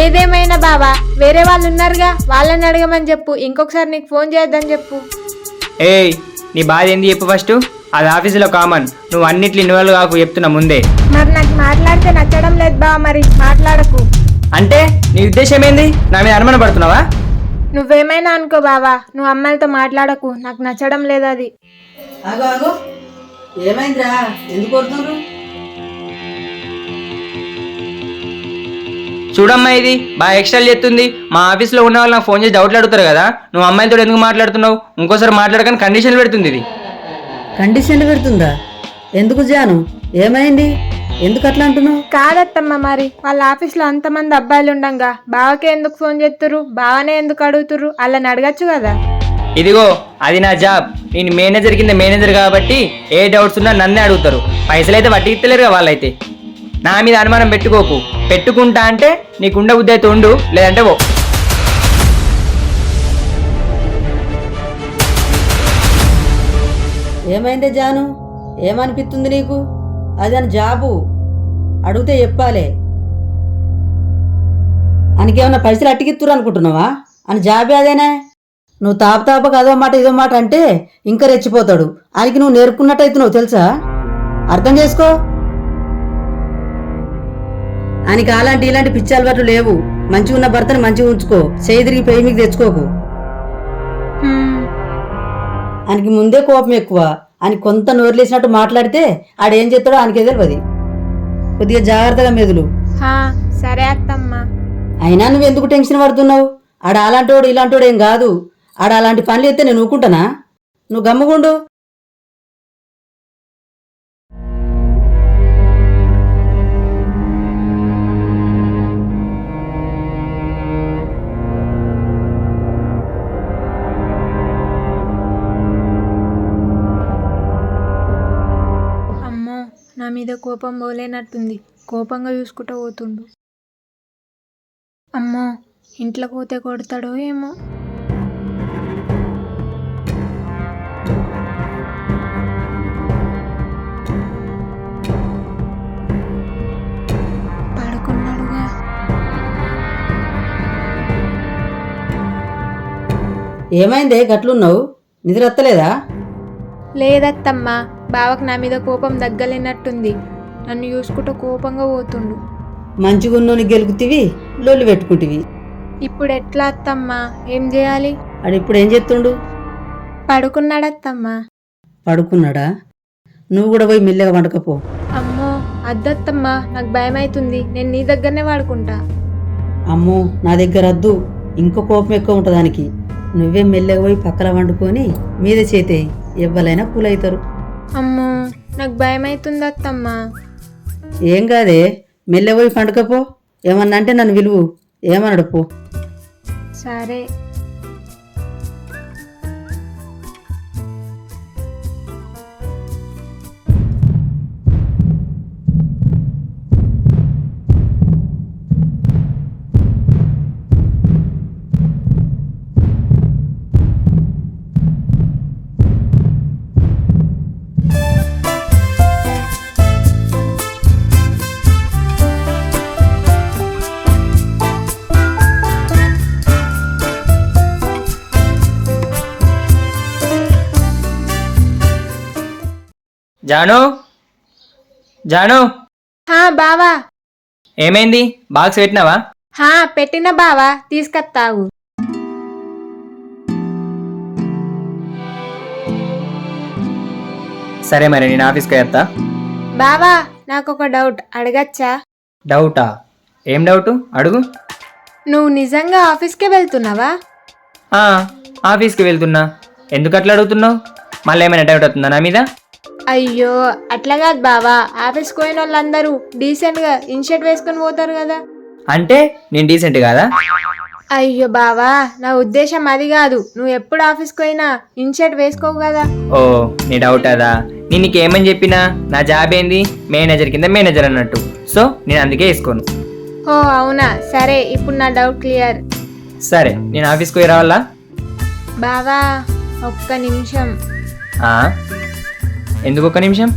ఏదేమైనా బావా వేరే వాళ్ళు ఉన్నారుగా వాళ్ళని అడగమని చెప్పు. ఇంకొకసారి నీకు ఫోన్ చేయొద్దని చెప్పు. ఏయ్ నీ బాధ ఏంది చెప్పు ఫస్ట్ అది ఆఫీసులో కామన్. నువ్వు అన్నిట్లు ఇన్వాల్వ్ కాకు చెప్తున్నా ముందే. మరి నాకు మాట్లాడితే నచ్చడం లేదు బావ మరి మాట్లాడకు. అంటే నీ ఉద్దేశం ఏంది? నా మీద అనుమానం పడుతున్నావా? నువ్వేమైనా అనుకో బావా నువ్వు అమ్మాయిలతో మాట్లాడకు. నాకు నచ్చడం లేదు అది. ఆగో ఆగో. ఏమైందిరా? ఎందుకు కొడుతున్నారు? చూడమ్మా ఇది. బాగా ఎక్స్ట్రా చేస్తుంది. మా ఆఫీస్లో ఉన్న వాళ్ళు నాకు ఫోన్ చేసి డౌట్లు అడుగుతారు కదా. నువ్వు అమ్మాయిలతో ఎందుకు మాట్లాడుతున్నావు? ఇంకోసారి మాట్లాడకని కండిషన్ పెడుతుంది ఇది. కండిషన్లు పెడుతుందా? ఎందుకు జాను? ఏమైంది? ఎందుకు అట్లా అంటున్నావు? కాదత్తమ్మ మరి. వాళ్ళ ఆఫీస్లో అంతమంది అబ్బాయిలు ఉండంగా. బావకే ఎందుకు ఫోన్ చేస్తురు బావనే ఎందుకు అడుగుతురు వాళ్ళని అడగచ్చు కదా. ఇదిగో అది నా జాబ్. నేను మేనేజర్ కింద మేనేజర్ కాబట్టి ఏ డౌట్స్ ఉన్నా నన్నే అడుగుతారు. పైసలు అయితే కదా వాళ్ళైతే. నా మీద అనుమానం పెట్టుకోకు. పెట్టుకుంటా అంటే నీకుండ బుద్ధి అయితే ఉండు లేదంటే ఓ ఏమైందే జాను? ఏమనిపిస్తుంది నీకు? అది అని జాబు. అడిగితే చెప్పాలే. అనికేమన్నా పైసలు అట్టికిత్తురు అనుకుంటున్నావా? అని జాబే అదేనే. నువ్వు తాపతాపకు అదో మాట ఇదో మాట అంటే ఇంకా రెచ్చిపోతాడు. ఆయనకి నువ్వు నేర్పుకున్నట్టయితే నువ్వు తెలుసా? అర్థం చేసుకో. ఆయనకి అలాంటి ఇలాంటి పిచ్చి అలవాట్లు లేవు. మంచిగా ఉన్న భర్తను మంచిగా ఉంచుకో. చేయి తిరిగి పెయి మీకు తెచ్చుకోకు. ఆయనకి ముందే కోపం ఎక్కువ. ఆయన కొంత నోరులేసినట్టు మాట్లాడితే ఆడేం చేస్తాడో ఆయనకే తెలియదు కొద్దిగా జాగ్రత్తగా మెదులు. సరే అత్తమ్మ. అయినా నువ్వు ఎందుకు టెన్షన్ పడుతున్నావు? ఆడ అలాంటోడు ఇలాంటోడు ఏం కాదు. ఆడ అలాంటి పనులు ఎత్తే నేను ఊకుంటానా నువ్వు గమ్ముగుండు. మీద కోపం పోలేనట్టుంది. కోపంగా చూసుకుంటూ పోతుండు. అమ్మో ఇంట్లో పోతే కొడతాడో ఏమో. పడుకున్నాడుగా. ఏమైందే? గట్లున్నావు? నిద్ర వత్తలేదా లేదత్తమ్మా. బావకు నా మీద కోపం దగ్గలేనట్టుంది నన్ను చూసుకుంటూ కోపంగా పోతుండు. మంచిగున్నోని గెలుకుతివి లొల్లి పెట్టుకుంటివి. ఇప్పుడు ఎట్లా అత్తమ్మా? ఏం చేయాలి? ఆడు ఇప్పుడు ఏం చేస్తుండు? పడుకున్నాడత్తమ్మా. పడుకున్నాడా? నువ్వు కూడా పోయి మెల్లగా వండకపో అమ్మో అద్దత్తమ్మా నాకు భయం అవుతుంది నేను నీ దగ్గరనే వాడుకుంటా. అమ్మో నా దగ్గర వద్దు ఇంకో కోపం ఎక్కువ ఉంటుంది దానికి నువ్వే మెల్లగా పోయి పక్కన వండుకొని మీద చేతేయి. ఎవ్వలైనా కూలవుతారు అమ్మో నాకు భయం అవుతుంది అత్తమ్మా ఏం కాదే మెల్లగా పోయి పండుకపో. ఏమన్నా అంటే నన్ను విలువు. ఏమన్నాడు పో. సరే. జాను? జాను? హా బావా. ఏమైంది? బాక్స్ పెట్టినావా? హా పెట్టిన బావా. తీసుకొత్తావు. సరే మరి నేను ఆఫీస్కి వెళ్తా బావా నాకు ఒక డౌట్. అడగచ్చా? డౌటా? ఏం డౌట్? అడుగు. నువ్వు నిజంగా ఆఫీస్కే వెళ్తున్నావా? ఆ, ఆఫీస్కి వెళ్తున్నా. ఎందుకు అట్లా అడుగుతున్నావు? మళ్ళీ ఏమైనా డౌట్ అవుతుందా నా మీద? అయ్యో అట్లా కాదు బావా. ఆఫీస్కి పోయిన వాళ్ళందరూ డీసెంట్గా ఇన్షర్ట్ వేసుకొని పోతారు కదా. అంటే నేను డీసెంట్ కాదా? అయ్యో బావా నా ఉద్దేశం అది కాదు. నువ్వు ఎప్పుడు ఆఫీస్కి పోయినా ఇన్షర్ట్ వేసుకోవు కదా. ఓ నీ డౌట్ అదా? నేను ఏమని చెప్పినా? నా జాబ్ ఏంది? మేనేజర్ కింద మేనేజర్ అన్నట్టు. సో నేను అందుకే వేసుకోను. ఓ అవునా? సరే ఇప్పుడు నా డౌట్ క్లియర్ సరే నేను ఆఫీస్కి పోయి రావాలా? బావా ఒక్క నిమిషం. ఆ, ఎందుకు ఒక్క నిమిషం?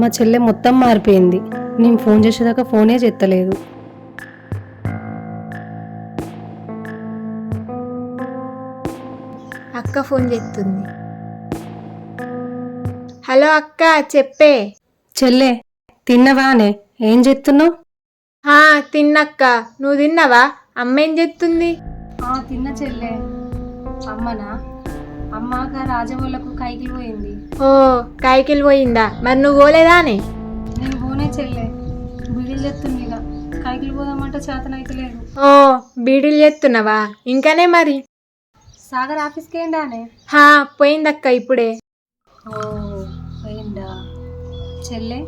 మా చెల్లె మొత్తం మారిపోయింది. నేను ఫోన్ చేసేదాకా ఫోనే చెత్తలేదు. అక్క ఫోన్ చేస్తుంది హలో అక్క చెప్పే. చెల్లె తిన్నవానే? ఏం చెప్తున్నావు హా తిన్నక్క. నువ్వు తిన్నావా? అమ్మ ఏం చేస్తుంది? తిన్న చెల్లె. అమ్మనా? అమ్మక రాజవోళ్ళకు కైకి పోయింది. ఓ కాయకిల్ పోయిందా? మరి నువ్వు పోలేదానే? నేను పోనే చెల్లె. బిడిలు చెప్తుంది ఇక కైకిలు పోదామంటే చేతనైతే లేదు. ఓ బీడీలు చేస్తున్నావా ఇంకానే మరి? సాగర్ ఆఫీస్కి ఏండానే హా పోయిందక్క ఇప్పుడే. ఓ పోయిందా చెల్లె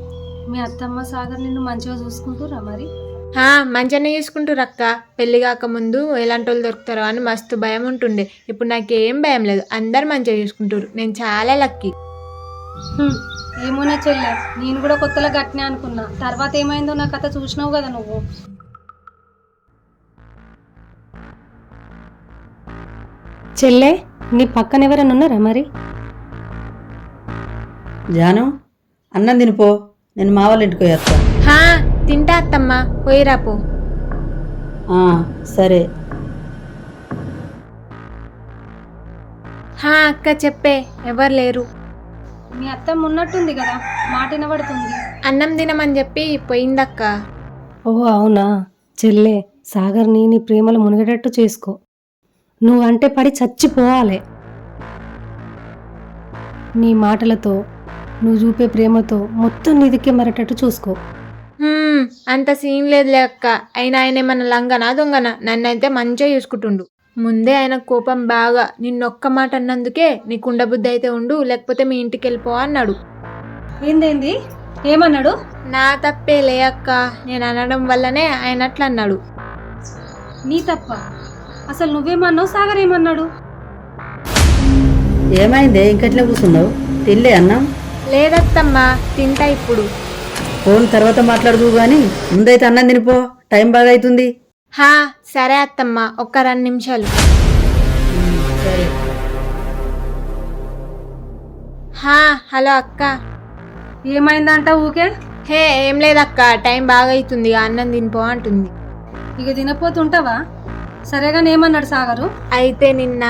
మీ అత్తమ్మ సాగర్ నిన్ను మంచిగా చూసుకుంటురా మరి? హా మంచిగానే చూసుకుంటారు అక్క. పెళ్ళి కాకముందు ఎలాంటి వాళ్ళు దొరుకుతారో అని మస్తు భయం ఉంటుండే. ఇప్పుడు నాకేం భయం లేదు. అందరు మంచిగా చూసుకుంటారు నేను చాలా లక్కీ. ఏమోనే చెల్లె. నేను కూడా కొత్తలో గట్టినే అనుకున్నా. తర్వాత ఏమైందో నా కథ చూసినావు కదా నువ్వు. చెల్లె నీ పక్కన ఎవరైనా ఉన్నారా మరి? జాను అన్నం తినిపో. నేను మా వాళ్ళ ఇంటికి పోయేస్తా హా తింటా అత్తమ్మ పోయిరా పో ఆ, సరే. హా అక్క చెప్పే ఎవరు లేరు. మీ అత్తమ్మ ఉన్నట్టుంది కదా మాట వినబడుతుంది. అన్నం తినమని చెప్పి పోయిందక్క. ఓ అవునా? చెల్లె సాగర్ని నీ ప్రేమలో మునిగేటట్టు చేసుకో. నువ్వంటే పడి చచ్చిపోవాలి. నీ మాటలతో నువ్వు చూపే ప్రేమతో మొత్తం నీదికే మరేటట్టు చూసుకో. హ్మ్, అంత సీన్ లేదులే అక్క. అయినా ఆయన ఏమన్నా లంగనా దొంగన? నన్నైతే మంచిగా చూసుకుంటుండు. ముందే ఆయన కోపం బాగా. నిన్నొక్క మాట అన్నందుకే నీకు ఉండబుద్ధి అయితే ఉండు లేకపోతే మీ ఇంటికి వెళ్ళిపో అన్నాడు. ఏందేంది? ఏమన్నాడు? నా తప్పే లే అక్క. నేను అనడం వల్లనే ఆయన అట్లా అన్నాడు. నీ తప్ప? అసలు నువ్వేమన్నావు? సాగర్ ఏమన్నాడు? ఏమైందే? ఇంకట్లే కూర్చున్నావు? తినలే అన్నం? లేదత్తమ్మా తింటా ఇప్పుడు. ఫోన్ తర్వాత మాట్లాడుతూ కానీ ముందైతే అన్నం తినిపో టైం బాగా అవుతుంది హా సరే అత్తమ్మ ఒక్క రెండు నిమిషాలు. సరే హా హలో అక్క. ఏమైందంట ఊకే? హే ఏం లేదక్క టైం బాగా అవుతుంది ఇక అన్నం తినిపో అంటుంది. ఇక తినపోతుంటావా? సరేగా ఏమన్నాడు సాగరు? అయితే నిన్న.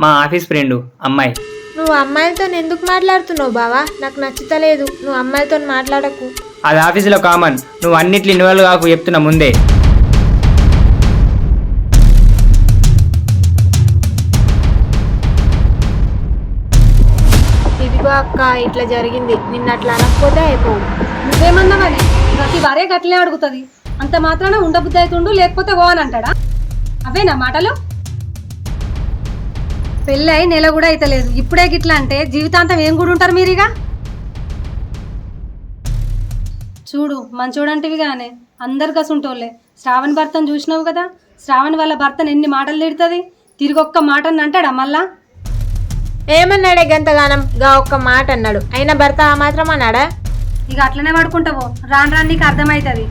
మా ఆఫీస్ ఫ్రెండ్ అమ్మాయి. నువ్వు అమ్మాయిలతో ఎందుకు మాట్లాడుతున్నావు బావా? నాకు నచ్చుతలేదు. నువ్వు అమ్మాయిలతో మాట్లాడకు. అది ఆఫీసులో కామన్. నువ్వు అన్నిట్లు ఇన్వాల్వ్ కాకు చెప్తున్నా ముందే. ఇదిగో అక్క ఇట్లా జరిగింది. నిన్న అట్లా అనకపోతే అయిపోవు. నువ్వేమన్నావని ప్రతి భార్య గట్లనే అడుగుతుంది. అంత మాత్రాన ఉండబుద్ధి అవుతుండు లేకపోతే ఓ అని అంటాడా? అవేనా మాటలు? పెళ్ళి అయి నెల కూడా అయితలేదు. ఇప్పుడే గిట్లా అంటే జీవితాంతం ఏం కూడా ఉంటారు మీరిగా? చూడు మంచోడంటివి గానే అందరు కసుంటోళ్ళే. శ్రావణ్ భర్తను చూసినావు కదా? శ్రావణ్ వాళ్ళ భర్తను ఎన్ని మాటలు తిడుతుంది? తిరిగి ఒక్క మాటని అంటాడా మళ్ళా? ఏమన్నాడే గంతగానం? గా ఒక్క మాట అన్నాడు అయినా భర్త ఆ మాత్రం అన్నాడా ఇక అట్లనే పడుకుంటావో? రాను రాను నీకు అర్థమవుతుంది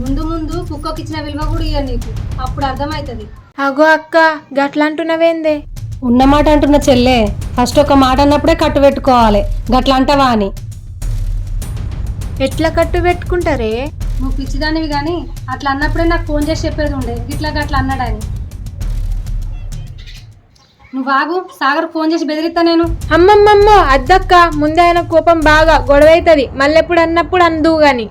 ముందు ముందు కుక్కకి ఇచ్చిన విలువ కూడా ఇయ్య నీకు. అప్పుడు అర్థమవుతుంది. అగో అక్క గట్లా అంటున్నావేందే ఉన్న మాట అంటున్న చెల్లె ఫస్ట్ ఒక మాట అన్నప్పుడే కట్టు పెట్టుకోవాలి. గట్లా అంటావా అని. ఎట్లా కట్టు పెట్టుకుంటారే? నువ్వు పిచ్చిదానివి కానీ అట్లా అన్నప్పుడే నాకు ఫోన్ చేసి చెప్పేది ఉండే. ఇట్లా గట్లా అన్నాడని. నువ్వు ఆగు సాగర్ ఫోన్ చేసి బెదిరిస్తా నేను. అమ్మమ్మమ్మ అద్దక్క ముందే ఆయన కోపం బాగా గొడవ అవుతుంది మళ్ళెప్పుడు అన్నప్పుడు అందు గాని.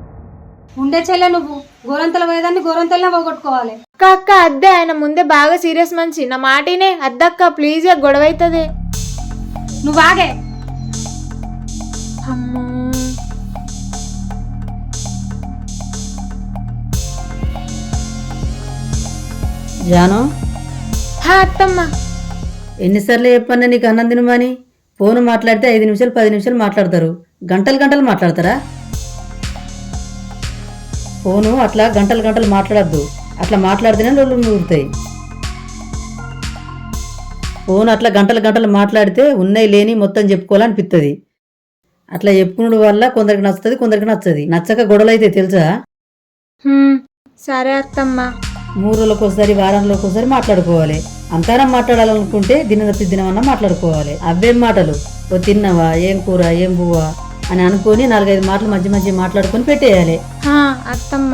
ఉండే చెల్లె నువ్వు. గోరంతల పోయేదాన్ని గోరంతలనే పోగొట్టుకోవాలి. అక్క అక్క అద్దే ఆయన ముందే బాగా సీరియస్ మనిషి. నా మాటినే అద్దక్క ప్లీజ్ గొడవ అవుతుంది నువ్వు ఆగే. అమ్మో. జాను? హా అత్తమ్మ. ఎన్నిసార్లు చెప్పన్నా నీకు అన్నం తినమని? ఫోన్ మాట్లాడితే ఐదు నిమిషాలు పది నిమిషాలు మాట్లాడతారు. గంటలు గంటలు మాట్లాడతారా? ఫోను అట్లా గంటలు గంటలు మాట్లాడద్దు. అట్లా మాట్లాడితేనే రోజులు నూరుతాయి ఫోన్ అట్లా గంటలు గంటలు మాట్లాడితే ఉన్నాయి లేని మొత్తం చెప్పుకోవాలనిపిస్తుంది అట్లా చెప్పుకున్నడు వల్ల కొందరికి నచ్చుతుంది కొందరికి నచ్చది. నచ్చక గొడవలు అయితే తెలుసా సరే అత్తమ్మ. మూడు రోజులకు ఒకసారి వారంలోకి ఒకసారి మాట్లాడుకోవాలి. అంతానం మాట్లాడాలనుకుంటే దిన దినమన్నా మాట్లాడుకోవాలి. అవేం మాటలు? ఓ తిన్నావా? ఏం కూర? ఏం పువ్వా అని అనుకొని నాలుగైదు మాటలు మధ్య మధ్య మాట్లాడుకొని పెట్టేయాలి. అత్తమ్మ.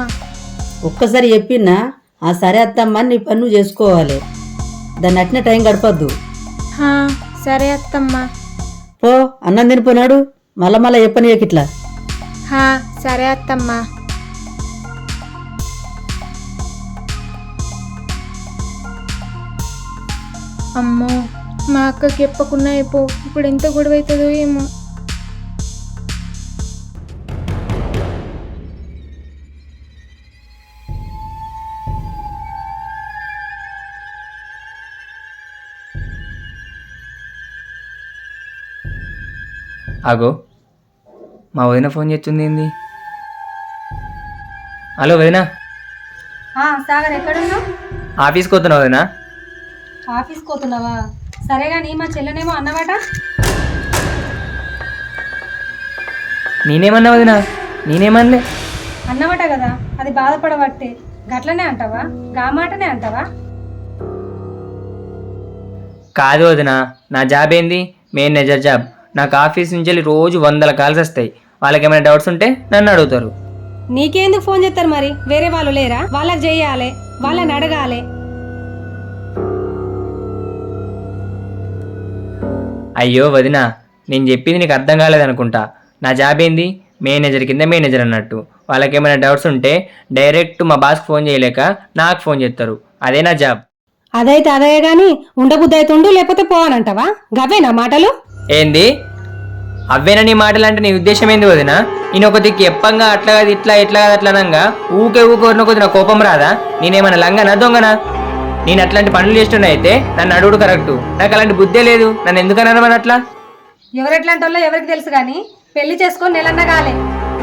ఒక్కసారి చెప్పినా ఆ సరే అత్తమ్మ నీ పని నువ్వు చేసుకోవాలి. దాన్ని అట్నే టైం గడపద్దు. సరే అత్తమ్మ. పో అన్నం తినిపోయినాడు మళ్ళా మళ్ళా చెప్పనీయకి ఇట్లా. సరే అత్తమ్మ. అమ్మో మా అక్కకి చెప్పకుండా అయిపో ఇప్పుడు ఎంత గొడవ అవుతుందో ఏమో. అగో మా వదిన ఫోన్ చేస్తుంది ఏంది? హలో వదిన. సాగర్ ఎక్కడున్నావు? ఆఫీస్కి వస్తున్నావు వదినా? ఆఫీస్కి పోతున్నావా? సరే కానీ మా చెల్లెనేమో అన్నమాట. నేనేమన్నా వదినా? నేనేమనలే. అన్నమాట కదా అది బాధపడబట్టే. గట్లనే అంటావా? గా మాటనే అంటావా? కాదు వదినా నా జాబ్ ఏంది? Manager job. నాకు ఆఫీస్ నుంచి వెళ్ళి రోజు వందల కాల్స్ వస్తాయి. వాళ్ళకి ఏమైనా డౌట్స్ ఉంటే నన్ను అడుగుతారు. నీకెందుకు ఫోన్ చేస్తారు మరి? వేరే వాళ్ళు లేరా? వాళ్ళకి చెయ్యాలి వాళ్ళని అడగాలి. అయ్యో వదినా నేను చెప్పింది నీకు అర్థం కాలేదనుకుంటా. నా జాబ్ ఏంది? మేనేజర్ కింద మేనేజర్ అన్నట్టు. వాళ్ళకి ఏమైనా డౌట్స్ ఉంటే డైరెక్ట్ మా బాస్కి ఫోన్ చేయలేక నాకు ఫోన్ చేస్తారు. అదే నా జాబ్. అదైతే అదే గాని ఉండబుద్ధి అవుతుండు లేకపోతే పోవానంటావా గవేనా మాటలు? ఏంది? అవ్వేనా నీ మాటలు అంటే నీ ఉద్దేశం ఏంది వదినా? నేను ఒక దిక్కు ఎప్పంగా అట్లా కాదు ఇట్లా ఎట్లా కాదు అట్లా అనగా ఊకే ఊకోరిన కొద్ది నా కోపం రాదా? నేనేమన్నా లంగనా దొంగనా? నేను అట్లాంటి పనులు చేస్తున్నా అయితే నన్ను అడుగుడు కరెక్టు. నాకు అలాంటి బుద్ధే లేదు. నన్ను ఎందుకన్నా అట్లా? ఎవరెట్లాంటి వాళ్ళో ఎవరికి తెలుసు కానీ పెళ్ళి చేసుకొని నెలన్నా కాలే.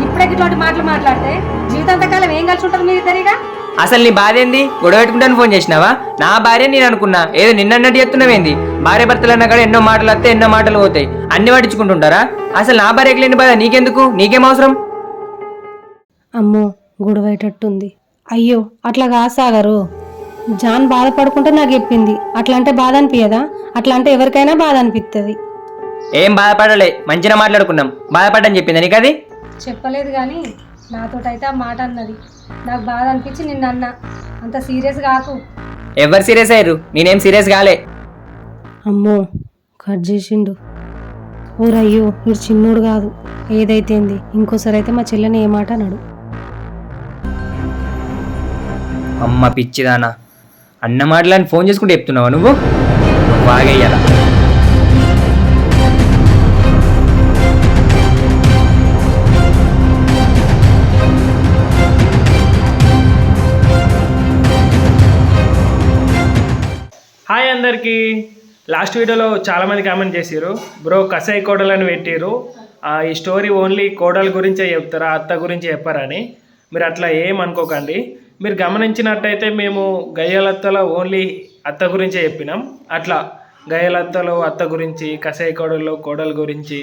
ఇప్పుడే మాటలు మాట్లాడితే జీవితాంతకాలం ఏం కలిసి ఉంటారు మీరు ఇద్దరిగా? అసలు నీ భార్య ఏంది? గొడవ పెట్టుకుంటాను ఫోన్ చేసినావా? నా భార్య నేను అనుకున్నా. ఏదో నిన్నన్నట్టు చెప్తున్నావేంది భార్య భర్తలు అన్నా కూడా ఎన్నో మాటలు వస్తే ఎన్నో మాటలు పోతాయి. అన్ని పట్టించుకుంటుంటారా? అసలు నా భార్యకి లేని బాధ నీకెందుకు? నీకేం అవసరం? అమ్మో గొడవైటట్టుంది అయ్యో అట్లా కాసాగరు జాన్ బాధపడుకుంటే నాకు చెప్పింది. అట్లా అంటే బాధ అనిపించదా అట్లా అంటే ఎవరికైనా బాధ అనిపిస్తుంది ఏం బాధపడలే. మంచిగా మాట్లాడుకున్నాం. బాధపడ్డని చెప్పిందా నీకు అది చెప్పలేదు కానీ నాతోటైతే ఆ మాట అన్నది. నాకు బాధ అనిపించి నిన్న అన్న. అంత సీరియస్ కాకు. ఎవరు సీరియస్ అయ్యారు? నేనేం సీరియస్ కాలే. అమ్మో కట్ చేసిండు. ఊరయ్యో వీడు చిన్నోడు కాదు. ఏదైతేంది ఇంకోసారి అయితే మా చెల్లెని ఏ మాట అన్నాడు అమ్మ పిచ్చిదానా. అన్న మాటలని ఫోన్ చేసుకుంటే చెప్తున్నావా నువ్వు? బాగయ్యాలా అందరికీ లాస్ట్ వీడియోలో చాలామంది కామెంట్ చేశారు బ్రో కసాయి కోడలని పెట్టారు ఆ, ఈ స్టోరీ ఓన్లీ కోడల గురించే చెప్తారా? అత్త గురించి చెప్పారని మీరు అట్లా ఏం అనుకోకండి. మీరు గమనించినట్టయితే మేము గయ్యలత్తలో ఓన్లీ అత్త గురించే చెప్పినాం. అట్లా గయ్యలత్తలో అత్త గురించి కసాయి కోడలు కోడల గురించి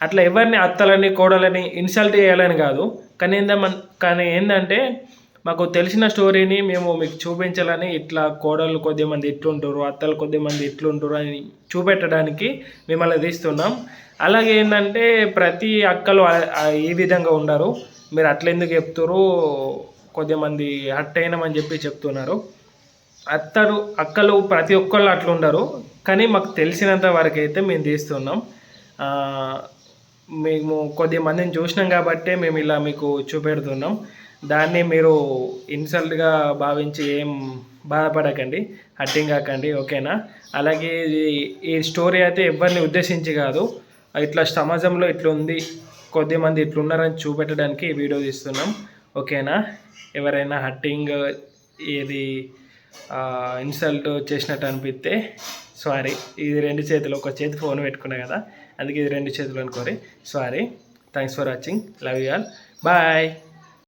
అట్లా ఎవరిని అత్తలని కోడలని ఇన్సల్ట్ చేయాలని కాదు. కానీ ఏందమ్మన్ కానీ ఏంటంటే మాకు తెలిసిన స్టోరీని మేము మీకు చూపించాలని ఇట్లా కోడలు కొద్దిమంది ఇట్లుంటారు అత్తలు కొద్దిమంది ఇట్లుంటారు అని చూపెట్టడానికి మిమ్మల్ని తీస్తున్నాం. అలాగే ఏంటంటే ప్రతి అక్కలు ఈ విధంగా ఉండరు. మీరు అట్లెందుకు చెప్తారు కొద్దిమంది హట్ అయినామని చెప్పి చెప్తున్నారు. అత్తలు అక్కలు ప్రతి ఒక్కళ్ళు అట్లుండరు. కానీ మాకు తెలిసినంత వరకు అయితే మేము తీస్తున్నాం. మేము కొద్ది మందిని చూసినాం కాబట్టే మేము ఇలా మీకు చూపెడుతున్నాం. దాన్ని మీరు ఇన్సల్ట్గా భావించి ఏం బాధపడకండి హట్టింగ్ కాకండి ఓకేనా? అలాగే ఈ స్టోరీ అయితే ఎవరిని ఉద్దేశించి కాదు ఇట్లా సమాజంలో ఇట్లా ఉంది కొద్దిమంది ఇట్లున్నారని చూపెట్టడానికి ఈ వీడియో తీస్తున్నాం ఓకేనా? ఎవరైనా హట్టింగ్ ఏది ఇన్సల్ట్ చేసినట్టు అనిపిస్తే సారీ ఇది రెండు చేతులు ఒక చేతి ఫోన్ పెట్టుకున్నా కదా అందుకే ఇది రెండు చేతులు అనుకోరి sorry thanks for watching love you all bye!